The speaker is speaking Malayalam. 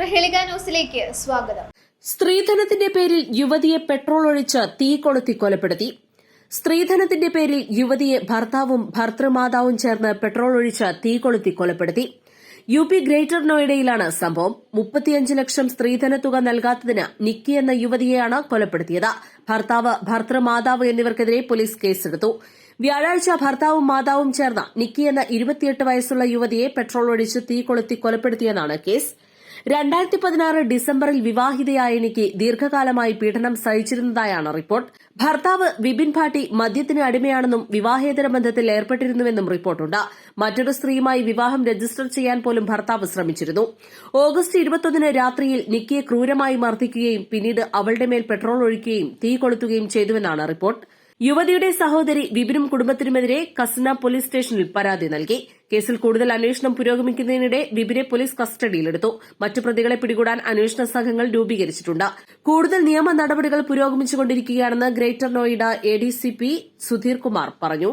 Prahelika ന്യൂസിലേക്ക് സ്വാഗതം. സ്ത്രീധനത്തിന്റെ പേരിൽ യുവതിയെ പെട്രോൾ ഒഴിച്ച് തീ കൊളുത്തി കൊലപ്പെടുത്തി. സ്ത്രീധനത്തിന്റെ പേരിൽ യുവതിയെ ഭർത്താവും ഭർത്തൃമാതാവും ചേർന്ന് പെട്രോൾ ഒഴിച്ച് തീ കൊളുത്തി കൊലപ്പെടുത്തി. യു പി ഗ്രേറ്റർ നോയിഡയിലാണ് സംഭവം. മുപ്പത്തിയഞ്ച് ലക്ഷം സ്ത്രീധന തുക നൽകാത്തതിന് നിക്കി എന്ന യുവതിയെയാണ് കൊലപ്പെടുത്തിയത്. ഭർത്താവ് ഭർത്തൃമാതാവ് എന്നിവർക്കെതിരെ പോലീസ് കേസെടുത്തു. വ്യാഴാഴ്ച ഭർത്താവും മാതാവും ചേർന്ന നിക്കി എന്ന ഇരുപത്തിയെട്ട് വയസ്സുള്ള യുവതിയെ പെട്രോൾ ഒഴിച്ച് തീ കൊളുത്തി കൊലപ്പെടുത്തിയെന്നാണ് കേസ്. രണ്ടായിരത്തി പതിനാറ് ഡിസംബറിൽ വിവാഹിതയായ എനിക്ക് ദീർഘകാലമായി പീഡനം സഹിച്ചിരുന്നതായാണ് റിപ്പോർട്ട്. ഭർത്താവ് വിപിൻ ഭാട്ടി മദ്യത്തിന് അടിമയാണെന്നും വിവാഹേതര ബന്ധത്തിൽ ഏർപ്പെട്ടിരുന്നുവെന്നും റിപ്പോർട്ടുണ്ട്. മറ്റൊരു സ്ത്രീയുമായി വിവാഹം രജിസ്റ്റർ ചെയ്യാൻ പോലും ഭർത്താവ് ശ്രമിച്ചിരുന്നു. ഓഗസ്റ്റ് ഇരുപത്തൊന്നിന് രാത്രിയിൽ നിക്കിയെ ക്രൂരമായി മർദ്ദിക്കുകയും പിന്നീട് അവളുടെ മേൽ പെട്രോൾ ഒഴിക്കുകയും തീ കൊളുത്തുകയും ചെയ്തുവെന്നാണ് റിപ്പോർട്ട്. യുവതിയുടെ സഹോദരി വിപിനും കുടുംബത്തിനുമെതിരെ കസ്ന പോലീസ് സ്റ്റേഷനിൽ പരാതി നൽകി. കേസിൽ കൂടുതൽ അന്വേഷണം പുരോഗമിക്കുന്നതിനിടെ വിപിനെ പോലീസ് കസ്റ്റഡിയിലെടുത്തു. മറ്റു പ്രതികളെ പിടികൂടാൻ അന്വേഷണ സംഘങ്ങൾ രൂപീകരിച്ചിട്ടുണ്ട്. കൂടുതൽ നിയമ നടപടികൾ പുരോഗമിച്ചുകൊണ്ടിരിക്കുകയാണെന്ന് Greater Noida A D C P Sudheer Kumar പറഞ്ഞു.